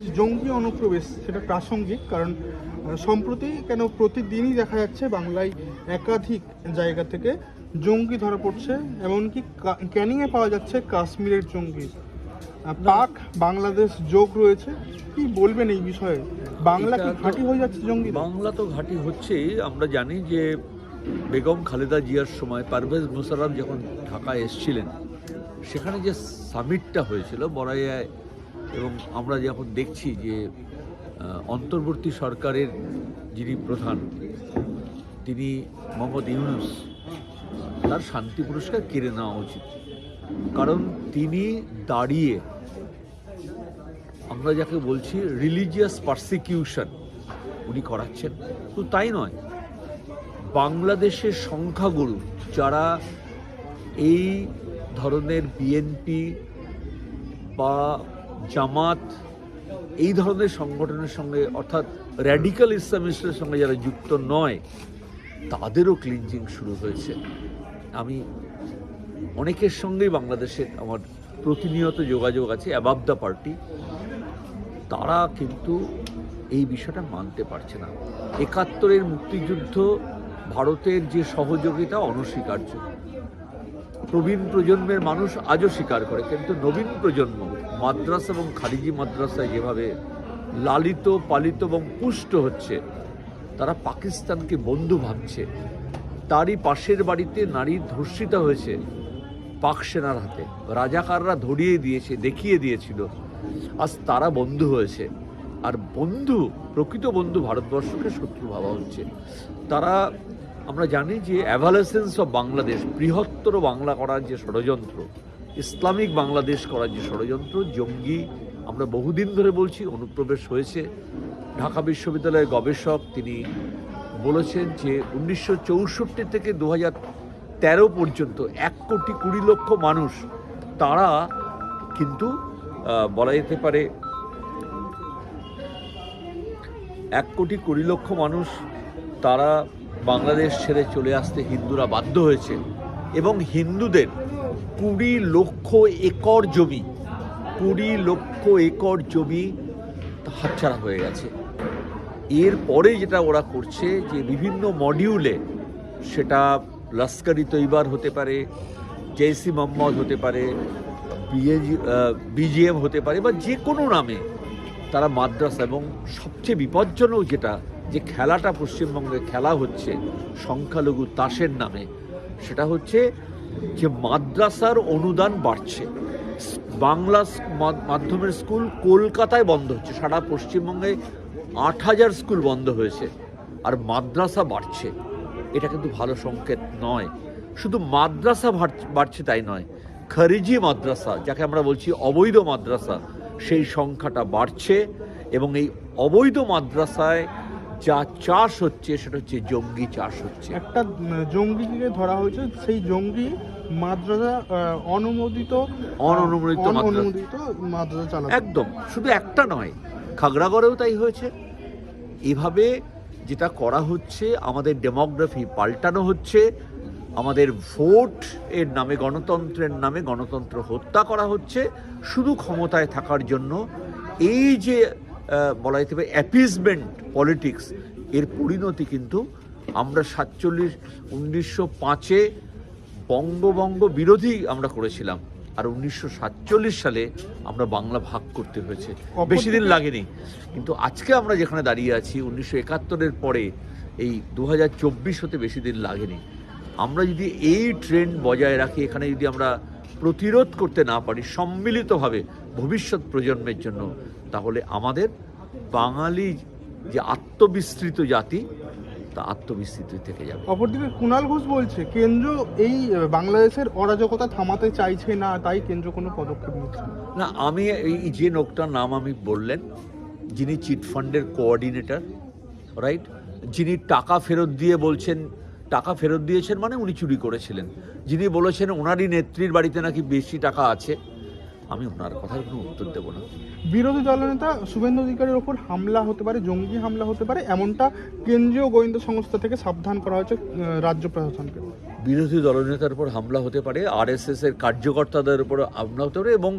জঙ্গি অনুপ্রবেশ সেটা প্রাসঙ্গিক কারণ সম্প্রতি কেন প্রতিদিনই দেখা যাচ্ছে বাংলায় একাধিক জায়গা থেকে জঙ্গি ধরা পড়ছে এমনকি ক্যানিংয়ে পাওয়া যাচ্ছে কাশ্মীরের জঙ্গি। পাক বাংলাদেশ যোগ রয়েছে কি বলবেন এই বিষয়ে? বাংলা কি ঘাঁটি হয়ে যাচ্ছে জঙ্গি? বাংলা তো ঘাঁটি হচ্ছেই আমরা জানি যে বেগম খালেদা জিয়ার সময় পারভেজ মুশারফ যখন ঢাকায় এসেছিলেন সেখানে যে সামিটটা হয়েছিল বড়াইয়ায় এবং আমরা যখন দেখছি যে অন্তর্বর্তী সরকারের যিনি প্রধান, তিনি মোহাম্মদ ইউনুস, তার শান্তি পুরস্কার কেড়ে নেওয়া উচিত। কারণ তিনি দাঁড়িয়ে আমরা যাকে বলছি রিলিজিয়াস পার্সিকিউশন উনি করাচ্ছেন। তো তাই নয়, বাংলাদেশের সংখ্যাগুরু যারা এই ধরনের বিএনপি বা জামাত, এই ধরনের সংগঠনের সঙ্গে, অর্থাৎ র্যাডিক্যাল ইসলামিস্টের সঙ্গে যারা যুক্ত নয়, তাদেরও ক্লিনজিং শুরু হয়েছে। আমি অনেকের সঙ্গেই বাংলাদেশে আমার প্রতিনিয়ত যোগাযোগ আছে অ্যাবাব দ্য পার্টি তারা কিন্তু এই বিষয়টা মানতে পারছে না। একাত্তরের মুক্তিযুদ্ধ ভারতের যে সহযোগিতা, অনস্বীকার্য। প্রবীণ প্রজন্মের মানুষ আজও স্বীকার করে, কিন্তু নবীন প্রজন্ম মাদ্রাসা এবং খারিজি মাদ্রাসায় যেভাবে লালিত, পালিত এবং পুষ্ট হচ্ছে, তারা পাকিস্তানকে বন্ধু ভাবছে। তারই পাশের বাড়িতে নারী ধর্ষিতা হয়েছে পাক সেনার হাতে। রাজাকাররা ধরিয়ে দিয়েছে, দেখিয়ে দিয়েছিল। আজ তারা বন্ধু হয়েছে। আর বন্ধু, প্রকৃত বন্ধু ভারতবর্ষকে শত্রু ভাবা হচ্ছে। তারা, আমরা জানি যে অ্যাভালেসেন্স অফ বাংলাদেশ, বৃহত্তর বাংলা করার যে ষড়যন্ত্র ইসলামিক বাংলাদেশ করার যে ষড়যন্ত্র, জঙ্গি, আমরা বহুদিন ধরে বলছি, অনুপ্রবেশ হয়েছে। ঢাকা বিশ্ববিদ্যালয়ের গবেষক, তিনি বলেছেন যে উনিশশো চৌষট্টি থেকে দু তেরো পর্যন্ত এক কোটি কুড়ি লক্ষ মানুষ, তারা কিন্তু বলা যেতে পারে, এক কোটি কুড়ি লক্ষ মানুষ, তারা বাংলাদেশ ছেড়ে চলে আসতে হিন্দুরা বাধ্য হয়েছে। এবং হিন্দুদের কুড়ি লক্ষ একর জমি, কুড়ি লক্ষ একর জমি হাতছাড়া হয়ে গেছে। এরপরে যেটা ওরা করছে যে বিভিন্ন মডিউলে সেটা লস্করি তৈবার হতে পারে জেসি মোহাম্মদ হতে পারে বিজিএম হতে পারে বা যে কোনো নামে তারা মাদ্রাসা এবং সবচেয়ে বিপজ্জনক যেটা, যে খেলাটা পশ্চিমবঙ্গে খেলা হচ্ছে সংখ্যালঘু তাসের নামে, সেটা হচ্ছে যে মাদ্রাসার অনুদান বাড়ছে। বাংলা মাধ্যমের স্কুল কলকাতায় বন্ধ হচ্ছে। সারা পশ্চিমবঙ্গে আট হাজার স্কুল বন্ধ হয়েছে আর মাদ্রাসা বাড়ছে। এটা কিন্তু ভালো সংকেত নয়। শুধু মাদ্রাসা বাড়- বাড়ছে তাই নয়, খারিজি মাদ্রাসা, যাকে আমরা বলছি অবৈধ মাদ্রাসা, সেই সংখ্যাটা বাড়ছে এবং এই অবৈধ মাদ্রাসায় যা চাষ হচ্ছে সেটা হচ্ছে জঙ্গি চাষ হচ্ছে। একটা জঙ্গিকে ধরা হয়েছে সেই জঙ্গি মাদ্রাসা অনুমোদিত অননুমোদিত। অননুমোদিত মাদ্রাসা চালাচ্ছে। একদম শুধু একটা নয় খাগড়াগড়েও তাই হয়েছে। এভাবে যেটা করা হচ্ছে আমাদের ডেমোগ্রাফি পাল্টানো হচ্ছে আমাদের ভোট এর নামে গণতন্ত্রের নামে গণতন্ত্র হত্যা করা হচ্ছে শুধু ক্ষমতায় থাকার জন্য। এই যে বলা যেতে পারে অ্যাপিসমেন্ট পলিটিক্স এর পরিণতি কিন্তু আমরা সাতচল্লিশ উনিশশো পাঁচে বঙ্গবঙ্গ বিরোধী আমরা করেছিলাম। আর উনিশশো সাতচল্লিশ সালে আমরা বাংলা ভাগ করতে হয়েছে। বেশি দিন লাগেনি। কিন্তু আজকে আমরা যেখানে দাঁড়িয়ে আছি উনিশশো একাত্তরের পরে এই দু হাজার চব্বিশ হতে বেশি দিন লাগেনি। আমরা যদি এই ট্রেন্ড বজায় রাখি এখানে যদি আমরা প্রতিরোধ করতে না পারি সম্মিলিতভাবে ভবিষ্যৎ প্রজন্মের জন্য তাহলে আমাদের বাঙালি যে আত্মবিস্তৃত জাতি তা আত্মবিস্তৃত থেকে যাবে অপরদিকে কুণাল ঘোষ বলছে কেন্দ্র এই বাংলাদেশের অরাজকতা থামাতে চাইছে না তাই কেন্দ্র কোনো পদক্ষেপ নিচ্ছে না। আমি এই যে লোকটার নাম আমি বললেন যিনি চিটফান্ডের কোঅর্ডিনেটর রাইট যিনি টাকা ফেরত দিয়ে বলছেন টাকা ফেরত দিয়েছেন মানে উনি চুরি করেছিলেন। যিনি বলেছেন ওনারই নেত্রীর বাড়িতে নাকি বেশি টাকা আছে আমি ওনার কথার কোনো উত্তর দেবো না। বিরোধী দলনেতা শুভেন্দু অধিকারীর ওপর হামলা হতে পারে জঙ্গি হামলা হতে পারে এমনটা কেন্দ্রীয় গোয়েন্দা সংস্থা থেকে সাবধান করা হয়েছে রাজ্য প্রশাসনকে। বিরোধী দলনেতার উপর হামলা হতে পারে আরএসএস এর কার্যকর্তাদের উপর হামলা হতে পারে এবং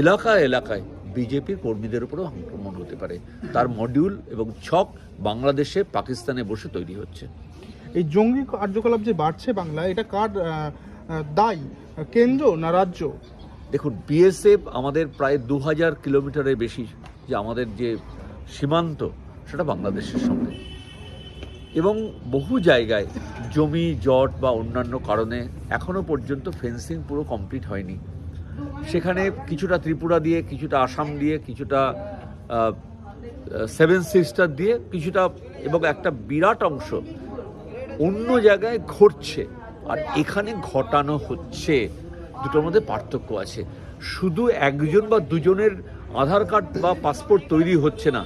এলাকা এলাকায় বিজেপির কর্মীদের উপরও আক্রমণ হতে পারে। তার মডিউল এবং ছক বাংলাদেশে পাকিস্তানে বসে তৈরি হচ্ছে। এই জঙ্গি কার্যকলাপ যে বাড়ছে বাংলায়, এটা কার দায়ী? কেন্দ্র না রাজ্য? দেখুন, বিএসএফ আমাদের প্রায় দু হাজার কিলোমিটারের বেশি যে আমাদের যে সীমান্ত, সেটা বাংলাদেশের সঙ্গে। এবং বহু জায়গায় জমি, জট বা অন্যান্য কারণে এখনও পর্যন্ত ফেন্সিং পুরো কমপ্লিট হয়নি। সেখানে কিছুটা ত্রিপুরা দিয়ে, কিছুটা আসাম দিয়ে, কিছুটা সেভেন সিস্টার দিয়ে, কিছুটা এবং একটা বিরাট অংশ অন্য জায়গায় ঘটছে, আর এখানে ঘটানো হচ্ছে। দুটোর মধ্যে পার্থক্য আছে। শুধু একজন বা দুজনের আধার কার্ড বা পাসপোর্ট তৈরি হচ্ছে না,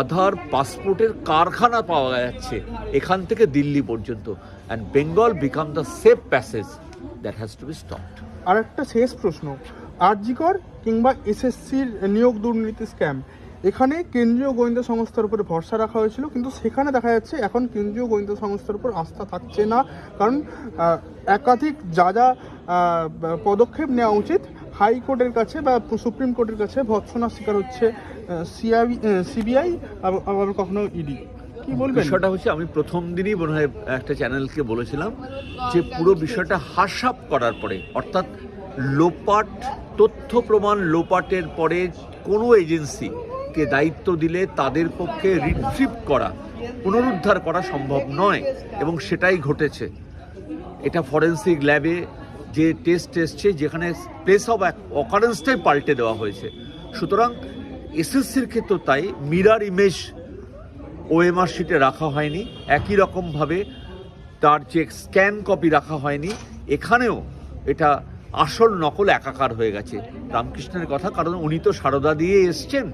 আধার পাসপোর্টের কারখানা পাওয়া যাচ্ছে এখান থেকে দিল্লি পর্যন্ত। And Bengal become the safe passage that has to be stopped আর একটা শেষ প্রশ্ন, আরজিকর কিংবা এসএসসির নিয়োগ দুর্নীতি স্ক্যাম এখানে কেন্দ্রীয় গোয়েন্দা সংস্থার উপরে ভরসা রাখা হয়েছিল, কিন্তু সেখানে দেখা যাচ্ছে এখন কেন্দ্রীয় গোয়েন্দা সংস্থার উপর আস্থা থাকছে না। কারণ একাধিক যা যা পদক্ষেপ নেওয়া উচিত, হাইকোর্টের কাছে বা সুপ্রিম কোর্টের কাছে ভৎসনার শিকার হচ্ছে সিআই সিবিআই আবার কখনো ইডি। বিষয়টা হচ্ছে, আমি প্রথম দিনই মনে হয় একটা চ্যানেলকে বলেছিলাম যে পুরো বিষয়টা হাসাপ করার পরে, অর্থাৎ লোপাট, তথ্য প্রমাণ লোপাটের পরে কোনো এজেন্সিকে দায়িত্ব দিলে তাদের পক্ষে রিট্রিভ করা, পুনরুদ্ধার করা সম্ভব নয় এবং সেটাই ঘটেছে। এটা ফরেন্সিক ল্যাবে যে টেস্ট এসছে, যেখানে প্লেস অফ অকারেন্সটাই পাল্টে দেওয়া হয়েছে। সুতরাং এসএসসির ক্ষেত্রে তাই মিরার ইমেজ ওএমআর শিটে রাখা হয়নি। একই রকমভাবে তার যে স্ক্যান কপি রাখা হয়নি, এখানেও এটা আসল নকল একাকার হয়ে গেছে। রামকৃষ্ণের কথা কারণ উনি তো সারদা দিয়ে এসছেন।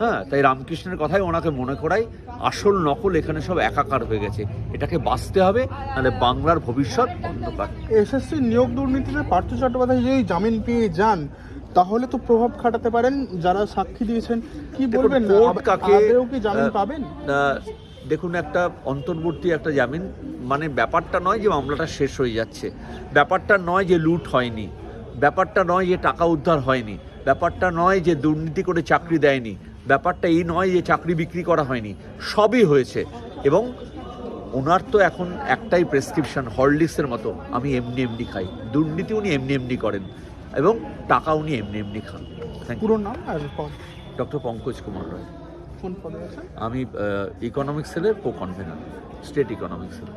হ্যাঁ তাই রামকৃষ্ণের কথাই ওনাকে মনে করাই আসল নকল এখানে সব একাকার হয়ে গেছে। এটাকে বাঁচতে হবে নাহলে বাংলার ভবিষ্যৎ অন্ধকার। এসএসসি নিয়োগ দুর্নীতিতে পার্থ চট্টোপাধ্যায় যদি জামিন পেয়ে যান তাহলে তো প্রভাব খাটাতে পারেন যারা সাক্ষী দিয়েছেন। কি বলবেন? কাকে কি জামিন পাবেন? দেখুন একটা অন্তর্বর্তী একটা জামিন মানে ব্যাপারটা নয় যে মামলাটা শেষ হয়ে যাচ্ছে। ব্যাপারটা নয় যে লুট হয়নি। ব্যাপারটা নয় যে টাকা উদ্ধার হয়নি। ব্যাপারটা নয় যে দুর্নীতি করে চাকরি দেয়নি। ব্যাপারটা এই নয় যে চাকরি বিক্রি করা হয়নি। সবই হয়েছে। এবং ওনার তো এখন একটাই প্রেসক্রিপশন হরলিক্সের মতো আমি এমনি এমনি খাই। দুর্নীতি উনি এমনি এমনি করেন। এবং টাকা উনি এমনি এমনি খান। থ্যাংক পুরো নাম আর ডক্টর পঙ্কজ কুমার রায়। কোন পদে আছেন? আমি ইকোনমিক্স সেলের co convener state economics cell